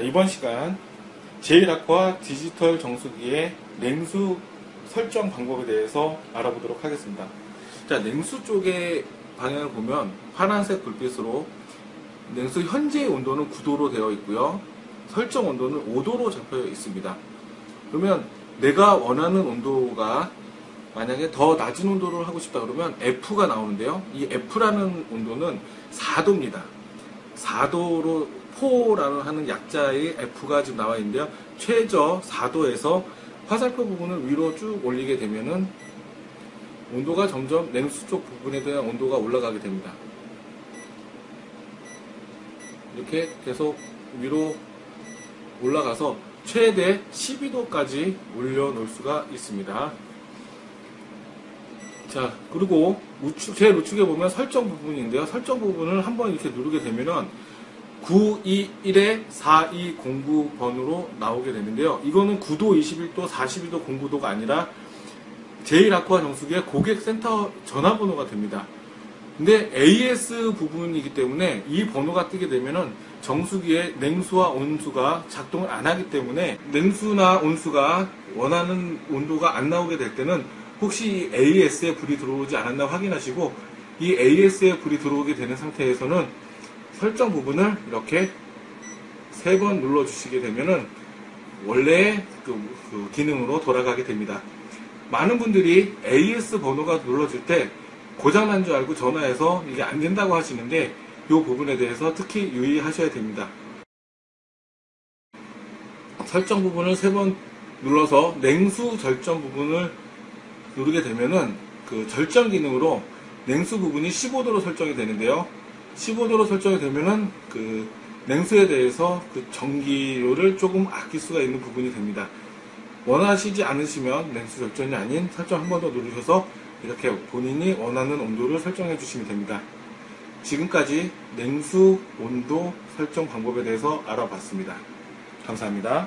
이번 시간 제일아쿠아 디지털 정수기의 냉수 설정 방법에 대해서 알아보도록 하겠습니다. 자, 냉수 쪽의 방향을 보면 파란색 불빛으로 냉수 현재의 온도는 9도로 되어 있고요. 설정 온도는 5도로 잡혀 있습니다. 그러면 내가 원하는 온도가 만약에 더 낮은 온도를 하고 싶다 그러면 F가 나오는데요. 이 F라는 온도는 4도입니다. 4도로 포라는 하는 약자의 F가 지금 나와 있는데요. 최저 4도에서 화살표 부분을 위로 쭉 올리게 되면은 온도가 점점 냉수 쪽 부분에 대한 온도가 올라가게 됩니다. 이렇게 계속 위로 올라가서 최대 12도까지 올려놓을 수가 있습니다. 자, 그리고 우측, 제일 우측에 보면 설정 부분인데요. 설정 부분을 한번 이렇게 누르게 되면은 921에 4209번으로 나오게 되는데요. 이거는 9도, 21도, 42도, 09도가 아니라 제일아쿠아 정수기의 고객센터 전화번호가 됩니다. 근데 AS 부분이기 때문에 이 번호가 뜨게 되면은 정수기의 냉수와 온수가 작동을 안 하기 때문에 냉수나 온수가 원하는 온도가 안 나오게 될 때는 혹시 AS에 불이 들어오지 않았나 확인하시고 이 AS에 불이 들어오게 되는 상태에서는 설정 부분을 이렇게 세 번 눌러 주시게 되면은 원래 그, 그 기능으로 돌아가게 됩니다. 많은 분들이 AS 번호가 눌러질 때 고장난 줄 알고 전화해서 이게 안 된다고 하시는데 이 부분에 대해서 특히 유의하셔야 됩니다. 설정 부분을 세 번 눌러서 냉수 절전 부분을 누르게 되면은 그 절전 기능으로 냉수 부분이 15도로 설정이 되는데요. 15도로 설정이 되면은 그 냉수에 대해서 그 전기료를 조금 아낄 수가 있는 부분이 됩니다. 원하시지 않으시면 냉수 절전이 아닌 설정 한 번 더 누르셔서 이렇게 본인이 원하는 온도를 설정해 주시면 됩니다. 지금까지 냉수 온도 설정 방법에 대해서 알아봤습니다. 감사합니다.